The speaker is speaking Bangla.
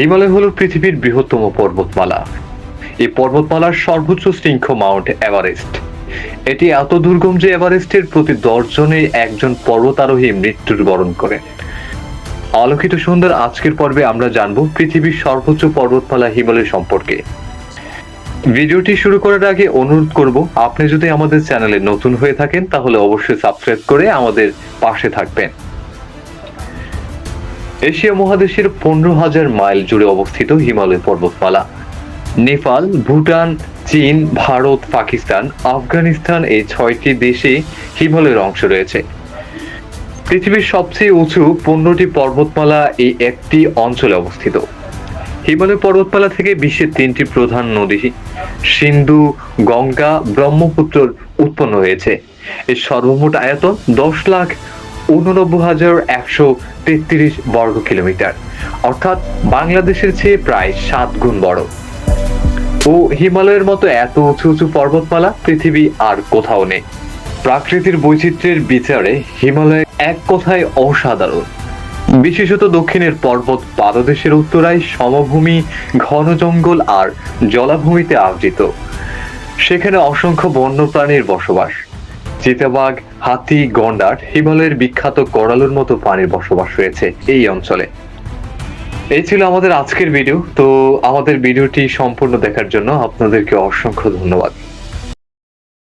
হিমালয় হলো পৃথিবীর বৃহত্তম পর্বতমালা। এই পর্বতমালার সর্বোচ্চ শৃঙ্খ মাউন্ট এভারেস্ট। এটি এত দুর্গম যে এভারেস্টের প্রতি দশজনে একজন পর্বতারোহী মৃত্যুর বরণ করেন আলোকিত সুন্দর আজকের পর্বে আমরা জানব পৃথিবীর সর্বোচ্চ পর্বতমালা হিমালয় সম্পর্কে। ভিডিওটি শুরু করার আগে অনুরোধ করব, আপনি যদি আমাদের চ্যানেলে নতুন হয়ে থাকেন, তাহলে অবশ্যই সাবস্ক্রাইব করে আমাদের পাশে থাকবেন। এশিয়া মহাদেশের পনেরো হাজার মাইল জুড়ে অবস্থিত হিমালয় পর্বতমালা। নেপাল, ভুটান, চীন, ভারত, পাকিস্তান, আফগানিস্তান এই ছয়টি দেশে হিমালয়ের অংশ রয়েছে। পৃথিবীর সবচেয়ে উঁচু পনেরোটি পর্বতমালা এই একটি অঞ্চলে অবস্থিত। হিমালয় পর্বতমালা থেকে বিশ্বের তিনটি প্রধান নদী, সিন্ধু, গঙ্গা ব্রহ্মপুত্র উৎপন্ন হয়েছে। এর সর্বমোট আয়তন দশ লাখ উননব্বই হাজার একশো তেত্রিশ বর্গ কিলোমিটার। অর্থাৎ বাংলাদেশের চেয়ে প্রায় সাত গুণ বড়। ও হিমালয়ের মতো এত উঁচু উঁচু পর্বতমালা পৃথিবী আর কোথাও নেই। প্রাকৃতিক বৈচিত্র্যের বিচারে হিমালয় এক কথায় অসাধারণ। বিশেষত দক্ষিণের পর্বত পাদদেশের উত্তরায় সমভূমি, ঘন জঙ্গল আর জলাভূমিতে আবৃত। সেখানে অসংখ্য বন্যপ্রাণীর বসবাস। চিতাবাঘ, হাতি, গন্ডার, হিমালয়ের বিখ্যাত করালুর মতো পানির বসবাস রয়েছে এই অঞ্চলে। এই ছিল আমাদের আজকের ভিডিও। তো আমাদের ভিডিওটি সম্পূর্ণ দেখার জন্য আপনাদেরকে অসংখ্য ধন্যবাদ।